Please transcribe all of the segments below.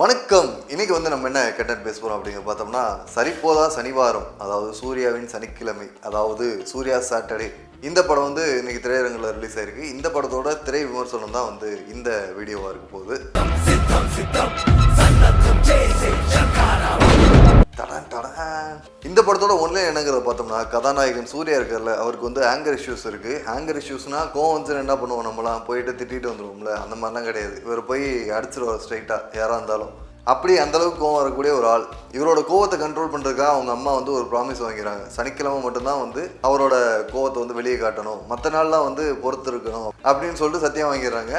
வணக்கம். இன்னைக்கு வந்து நம்ம என்ன கண்டென்ட் பேச போகிறோம் அப்படிங்க பார்த்தோம்னா சரிப்போதா சனிவாரம் அதாவது சூர்யாவின் சனிக்கிழமை அதாவது சூர்யா சாட்டர்டே. இந்த படம் வந்து இன்னைக்கு திரையரங்கில் ரிலீஸ் ஆயிருக்கு. இந்த படத்தோட திரை விமர்சனம் தான் வந்து இந்த வீடியோவாக இருக்க போகுது. இந்த படத்தோட ஒன்லே என்னங்கிறத பார்த்தோம்னா கதாநாயகன் சூர்யா இருக்கார்ல அவருக்கு வந்து ஆங்கர் இஷ்யூஸ் இருக்குது ஆங்கர் இஷ்யூஸ்னால் கோவம் வந்து என்ன பண்ணுவோம் நம்மலாம்? போயிட்டு திட்டிட்டு வந்துடுவோம்ல அந்த மாதிரிலாம் கிடையாது. இவர் போய் அடிச்சிருவார் ஸ்ட்ரைட்டாக யாராக இருந்தாலும். அப்படி அந்தளவுக்கு கோவம் வரக்கூடிய ஒரு ஆள். இவரோட கோவத்தை கண்ட்ரோல் பண்ணுறதுக்காக அவங்க அம்மா வந்து ஒரு ப்ராமிஸ் வாங்கிறாங்க சனிக்கிழமை மட்டும்தான் வந்து அவரோட கோவத்தை வந்து வெளியே காட்டணும். மற்ற நாள்லாம் வந்து பொறுத்து இருக்கணும் அப்படின்னு சொல்லிட்டு சத்தியம் வாங்கிடுறாங்க.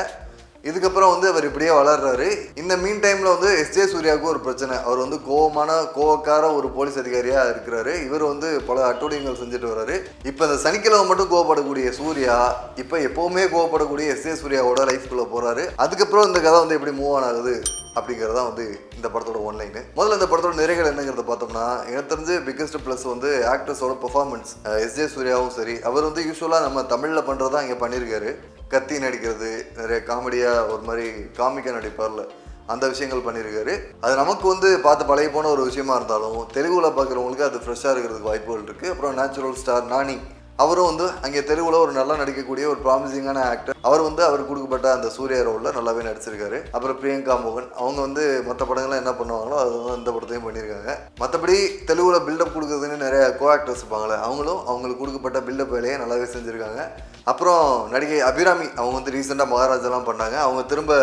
இதுக்கப்புறம் வந்து அவர் இப்படியே வளர்றாரு. இந்த மீன் டைம்ல வந்து எஸ்ஜே சூர்யாவுக்கு ஒரு பிரச்சனை. அவர் வந்து கோவமான கோவக்கார ஒரு போலீஸ் அதிகாரியா இருக்கிறாரு. இவர் வந்து பல அட்டூழியங்கள் செஞ்சுட்டு வர்றாரு. இப்போ இந்த சனிக்கிழமை மட்டும் கோவப்படக்கூடிய சூர்யா இப்போ எப்பவுமே கோவப்படக்கூடிய எஸ்ஜே சூர்யாவோட லைஃப்குள்ள போறாரு. அதுக்கப்புறம் இந்த கதை வந்து எப்படி மூவ் ஆன் ஆகுது? அப்படிங்கிறது தான் வந்து இந்த படத்தோட ஒன்லைனு முதல்ல இந்த படத்தோட நிறைகள் என்னங்கிறத பார்த்தோம்னா எனக்கு தெரிஞ்சு பிக்கஸ்ட் ப்ளஸ் வந்து ஆக்டர்ஸோட பெர்ஃபார்மன்ஸ் எஸ்ஜே சூர்யாவும் சரி. அவர் வந்து யூஸ்வலாக நம்ம தமிழில் பண்ணுறதா இங்கே பண்ணியிருக்காரு கத்தி நடிக்கிறது நிறைய காமெடியாக ஒரு மாதிரி காமிக்காக நடிப்பார்ல. அந்த விஷயங்கள் பண்ணியிருக்காரு அது நமக்கு வந்து பார்த்து பழைய போன ஒரு விஷயமா இருந்தாலும் தெலுங்குல பார்க்குறவங்களுக்கு அது ஃப்ரெஷ்ஷாக இருக்கிறதுக்கு வாய்ப்புகள் இருக்குது அப்புறம் நேச்சுரல் ஸ்டார் நானி. அவரும் வந்து அங்கே தெருவில் ஒரு நல்லா நடிக்கக்கூடிய ஒரு ப்ராமிசிங்கான ஆக்டர் அவர் வந்து அவர் கொடுக்கப்பட்ட அந்த சூர்யா ரோலில் நல்லாவே நடிச்சிருக்காரு. அப்புறம் பிரியங்கா மோகன். அவங்க வந்து மற்ற படங்கள்லாம் என்ன பண்ணுவாங்களோ அது வந்து இந்த படத்தையும் பண்ணியிருக்காங்க. மற்றபடி தெலுங்குல பில்டப் கொடுக்குறதுன்னு நிறைய கோ ஆக்டர்ஸ் இருப்பாங்களே அவங்களும் அவங்களுக்கு கொடுக்கப்பட்ட பில்டப் வேலையை நல்லாவே செஞ்சுருக்காங்க. அப்புறம் நடிகை அபிராமி அவங்க வந்து ரீசெண்டாக மகாராஜாலாம் பண்ணாங்க. அவங்க திரும்ப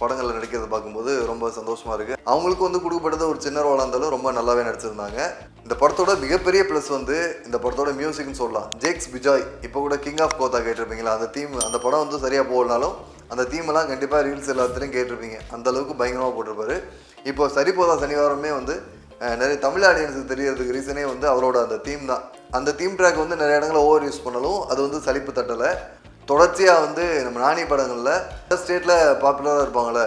படங்களில் நடிக்கிறத பார்க்கும்போது ரொம்ப சந்தோஷமாக இருக்குது அவங்களுக்கு வந்து கொடுக்கப்பட்டது ஒரு சின்ன ரோலாக இருந்தாலும் ரொம்ப நல்லாவே நடிச்சிருந்தாங்க. இந்த படத்தோட மிகப்பெரிய ப்ளஸ் வந்து இந்த படத்தோட மியூசிக்னு சொல்லலாம். ஜேக்ஸ் பிஜாய் இப்போ கூட கிங் ஆஃப் கோத்தா கேட்டிருப்பீங்களா? அந்த தீம் அந்த படம் வந்து சரியாக போகலனாலும் அந்த தீம் எல்லாம் கண்டிப்பாக ரீல்ஸ் எல்லாத்துலேயும் கேட்டிருப்பீங்க. அந்த அளவுக்கு பயங்கரமாக போட்டிருப்பாரு. இப்போ சரி போதா சனிவாரமே வந்து நிறைய தமிழ் ஆடியன்ஸுக்கு தெரியறதுக்கு ரீசனே வந்து அவரோட அந்த தீம் தான். அந்த தீம் ட்ராக் வந்து நிறைய இடங்களில் ஓவர் யூஸ் பண்ணாலும் அது வந்து சலிப்பு தட்டலை. தொடர்ச்சியாக வந்து நம்ம நாணி படங்களில் ஸ்டேட்டில் பாப்புலராக இருப்பாங்களே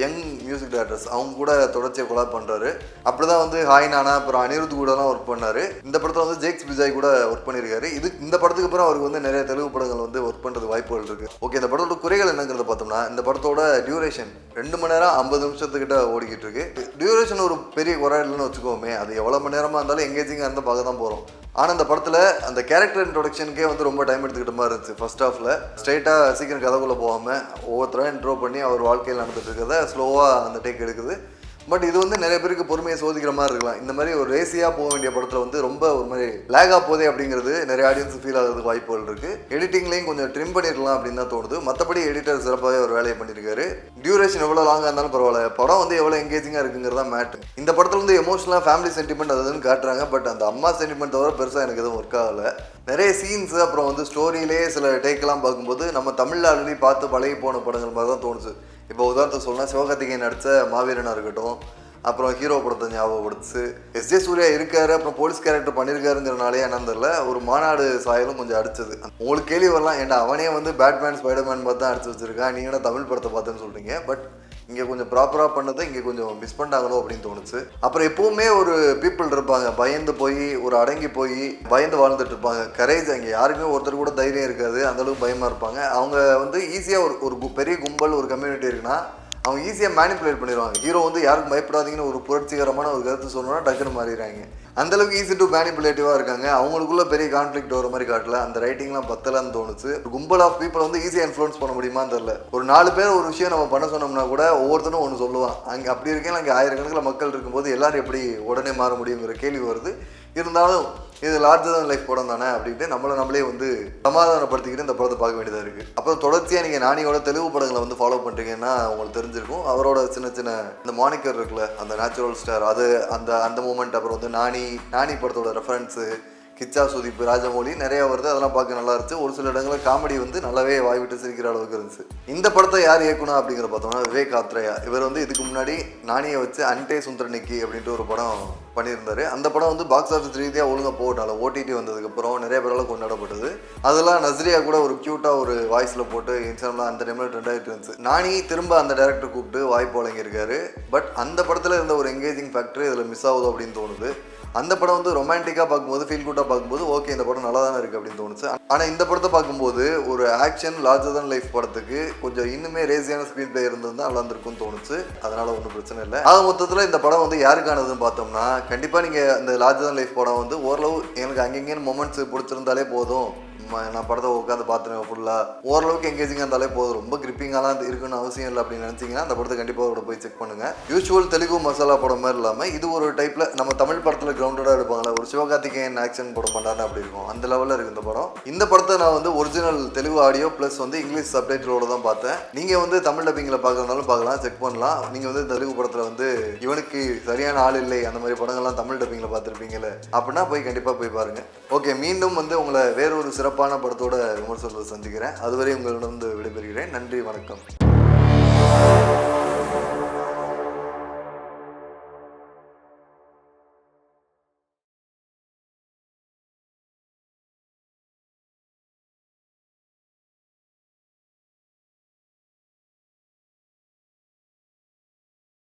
யங் மியூசிக் டேரக்டர்ஸ் அவங்க கூட தொடர்ச்சியாக கொலாப் பண்ணுறாரு அப்படி தான் வந்து ஹாய் நானா அப்புறம் அனிருத் கூடலாம் ஒர்க் பண்ணார். இந்த படத்தில் வந்து ஜேக்ஸ் விஜய் கூட ஒர்க் பண்ணியிருக்காரு இது இந்த படத்துக்கு அப்புறம் அவருக்கு வந்து நிறைய தெலுங்கு படங்கள் வந்து ஒர்க் பண்ணுறது வாய்ப்புகள் இருக்குது ஓகே இந்த படத்தோட குறைகள் என்னங்கிறத பார்த்தோம்னா இந்த படத்தோட டியூரேஷன் ரெண்டு மணி நேரம் ஐம்பது நிமிஷத்துக்கிட்ட ஓடிக்கிட்டு இருக்கு. டியூரேஷன் ஒரு பெரிய குறை இல்லைன்னு வச்சுக்கோமே அது எவ்வளோ மணி நேரமாக இருந்தாலும் எங்கேஜிங்காக இருந்தால் பார்க்க தான் போகிறோம் ஆனால் அந்த படத்தில் அந்த கேரக்டர் இன்ட்ரொடக்ஷனுக்கே வந்து ரொம்ப டைம் எடுத்துக்கிட்ட மாதிரி இருந்துச்சு. ஃபர்ஸ்ட் ஹாஃபில் ஸ்ட்ரைட்டாக சீக்கிரம் கதைக்குள்ளே போகாமல் ஒவ்வொருத்தரும் இன்ட்ரோ பண்ணி அவர் வாழ்க்கையில் நடந்துட்டு இருக்கிறத ஸ்லோவாக அந்த டேக் எடுக்குது. பட் இது வந்து நிறைய பேருக்கு பொறுமையை சோதிக்கிற மாதிரி இருக்கலாம். இந்த மாதிரி ஒரு ரேசியாக போக வேண்டிய படத்தில் வந்து ரொம்ப ஒரு மாதிரி லேகாக போதே அப்படிங்கிறது நிறைய ஆடியன்ஸ் ஃபீல் ஆகிறதுக்கு வாய்ப்புகள் இருக்குது எடிட்டிங்லேயும் கொஞ்சம் ட்ரிம் பண்ணிடலாம் அப்படின்னு தான் தோணுது. மற்றபடி எடிட்டர் சிறப்பாகவே ஒரு வேலையை பண்ணியிருக்காரு. டியூரேஷன் எவ்வளோ லாங்காக இருந்தாலும் பரவாயில்ல. படம் வந்து எவ்வளோ எங்கேஜிங்காக இருக்குங்கிறதா மேட் இந்த படத்தில் வந்து எமோஷனலாக ஃபேமிலி சென்டிமெண்ட் அதுன்னு காட்டுறாங்க. பட் அந்த அம்மா சென்டிமெண்ட் தவிர பெருசாக எனக்கு எதுவும் ஒர்க் ஆகலை. நிறைய சீன்ஸ் அப்புறம் வந்து ஸ்டோரியிலே சில டேக்கெல்லாம் பார்க்கும்போது நம்ம தமிழில் ஆல்ரெடி பார்த்து பழகி போன படங்கள் மாதிரி தான் தோணுச்சு. இப்போ உதாரணத்துக்கு சொல்லலாம் சிவகார்த்திகேயன் நடித்த மாவீரனாக இருக்கட்டும் அப்புறம் ஹீரோ படத்தை ஞாபகப்படுத்து எஸ். ஜே. சூர்யா இருக்காரு அப்புறம் போலீஸ் கேரக்டர் பண்ணியிருக்காருங்கிறனாலே என்னன்னு தெரியல ஒரு மாநாடு சாயலும் கொஞ்சம் அடிச்சது. உங்களுக்கு கேள்வி வரலாம் ஏன்னா அவனே வந்து பேட்மேன் ஸ்பைடர்மேன் பார்த்து தான் அடிச்சு வச்சிருக்கான் நீங்கள் தமிழ் படத்தை பார்த்துன்னு சொல்கிறீங்க பட் இங்கே கொஞ்சம் ப்ராப்பராக பண்ணதை இங்கே கொஞ்சம் மிஸ் பண்ணாங்களோ அப்படின்னு தோணுச்சு. அப்புறம் எப்போவுமே ஒரு பீப்புள் இருப்பாங்க. பயந்து போய் ஒரு அடங்கி போய் பயந்து வாழ்ந்துட்டு இருப்பாங்க. கரேஜ் அங்கே யாருக்குமே ஒருத்தர் கூட தைரியம் இருக்காது. அந்தளவுக்கு பயமாக இருப்பாங்க. அவங்க வந்து ஈஸியாக ஒரு ஒரு கு- பெரிய கும்பல் ஒரு கம்யூனிட்டி இருக்குன்னா அவங்க ஈஸியாக மேனிப்புலேட் பண்ணிடுவாங்க. ஹீரோ வந்து யாருக்கும் பயப்படாதீங்கன்னு ஒரு புரட்சிகரமான ஒரு கருத்து சொன்னோன்னா டக்குன்னு மாறிடுறாங்க. அந்த அளவுக்கு ஈஸி டு மேனிப்புலேட்டிவாக இருக்காங்க. அவங்களுக்குள்ள பெரிய கான்ஃப்ளிக்ட் வர மாதிரி காட்டல. அந்த ரைட்டிங்லாம் பத்தலன்னு தோணுச்சு. ஒரு கும்பல் ஆஃப் பீப்பிள் வந்து ஈஸியாக இன்ஃப்ளூயன்ஸ் பண்ண முடியுமான்னு தெரியல. ஒரு நாலு பேர் ஒரு விஷயம் நம்ம பண்ண சொன்னோம்னா கூட ஒவ்வொருத்தனும் ஒன்று சொல்லுவான். அங்கே அப்படி இருக்கேன் அங்கே ஆயிரக்கணக்கில் மக்கள் இருக்கும்போது எல்லாரும் எப்படி உடனே மாற முடியுங்கிற கேள்வி வருது. இருந்தாலும் இது லார்ஜர் தான் லைஃப் படம் தானே அப்படின்ட்டு நம்மளை நம்மளே வந்து சமாதானப்படுத்திக்கிட்டு இந்த படத்தை பார்க்க வேண்டியதாக இருக்குது அப்புறம் தொடர்ச்சியாக நீங்கள் நானியோட தெலுங்கு படங்களை வந்து ஃபாலோ பண்ணுறீங்கன்னா உங்களுக்கு தெரிஞ்சிருக்கும். அவரோட சின்ன சின்ன இந்த மானிக்கர் இருக்குல்ல அந்த நேச்சுரல் ஸ்டார் அது அந்த அந்த மூமெண்ட் அப்புறம் வந்து நானி நானி படத்தோட ரெஃபரன்ஸு கிச்சா சுதீப் ராஜமௌலி நிறைய வருது அதெல்லாம் பார்க்க நல்லா இருந்துச்சு. ஒரு சில இடங்களில் காமெடி வந்து நல்லாவே வாய்விட்டு சிரிக்கிற அளவுக்கு இருந்துச்சு. இந்த படத்தை யார் இயக்குனா அப்படிங்கிற பார்த்தோம்னா விவேக் ஆத்ரேயா இவர் வந்து இதுக்கு முன்னாடி நானியை வச்சு அன்டே சுந்தரனிக்கி அப்படின்ட்டு ஒரு படம் பண்ணியிருந்தாரு. அந்த படம் வந்து பாக்ஸ் ஆஃபீஸ் ரீதியாக ஒழுங்காக போட்டால ஓடிடி வந்ததுக்கப்புறம் நிறைய பேரால் கொண்டாடப்பட்டது. அதெல்லாம் நஸ்ரியா கூட ஒரு க்யூட்டாக ஒரு வாய்ஸில் போட்டு இன்ஸ்டாகிராமில் அந்த டைமில் ட்ரெண்ட் ஆகிட்டு இருந்துச்சு. நானி திரும்ப அந்த டேரக்டர் கூப்பிட்டு வாய்ப்பு வழங்கியிருக்காரு. பட் அந்த படத்தில் இருந்த ஒரு எங்கேஜிங் ஃபேக்டர் இதில் மிஸ் ஆகுது அப்படின்னு தோணுது. அந்த படம் வந்து ரொமான்டிக்காக பார்க்கும்போது ஃபீல் குட்டாக பார்க்கும்போது ஓகே இந்த படம் நல்லா தானே இருக்குது அப்படின்னு தோணுச்சு. ஆனால் இந்த படத்தை பார்க்கும்போது ஒரு ஆக்ஷன் லார்ஜர் தன் லைஃப் படத்துக்கு கொஞ்சம் இன்னுமே ரேசியான ஸ்க்ரீன் பிளே இருந்தது நல்லா இருந்திருக்கும்னு தோணுச்சு. அதனால் ஒன்றும் பிரச்சனை இல்லை. ஆக மொத்தத்தில் இந்த படம் வந்து யாருக்கானதுன்னு பார்த்தோம்னா கண்டிப்பாக நீங்கள் அந்த லார்ஜர் தன் லைஃப் படம் வந்து ஓரளவு எனக்கு அங்கங்கே மொமெண்ட்ஸ் பிடிச்சிருந்தாலே போதும். நான் படத்தை உட்காந்து பார்த்துருவேன் ஃபுல்லாக ஓரளவுக்கு எங்கேஜிங்காக இருந்தாலே போதும். ரொம்ப கிரிப்பிங்காலாம் இருக்குன்னு அவசியம் இல்லை அப்படின்னு நினச்சிங்கன்னா அந்த படத்தை கண்டிப்பாக கூட போய் செக் பண்ணுங்கள் யூஸ்வல் தெலுங்கு மசாலா படம் மாதிரி இல்லாமல் இது ஒரு டைப்பில் நம்ம தமிழ் படத்தில் கிரவுண்டடாக எடுப்பாங்களே ஒரு சிவகார்த்திகேயன் ஆக்ஷன் படம் பண்ணாரு அப்படி இருக்கும். அந்த லெவலில் இருக்கு இந்த படம். இந்த படத்தை நான் வந்து ஒரிஜினல் தெலுங்கு ஆடியோ ப்ளஸ் வந்து இங்கிலீஷ் சப்டைட்டிலோட தான் பார்த்தேன். நீங்கள் வந்து தமிழ் டப்பிங்கில் பார்க்குறதுனாலும் பார்க்கலாம் செக் பண்ணலாம். நீங்கள் வந்து தெலுங்கு படத்தில் வந்து இவனுக்கு சரியான ஆள் இல்லை அந்த மாதிரி படங்கள்லாம் தமிழ் டப்பிங்கில் பார்த்துருப்பீங்களே அப்படின்னா போய் கண்டிப்பாக போய் பாருங்கள் ஓகே மீண்டும் வந்து உங்களை வேறொரு சிறப்பான படத்தோட விமர்சனத்தை சந்திக்கிறேன். அதுவரை உங்களிடம் வந்து விடைபெறுகிறேன். நன்றி வணக்கம்.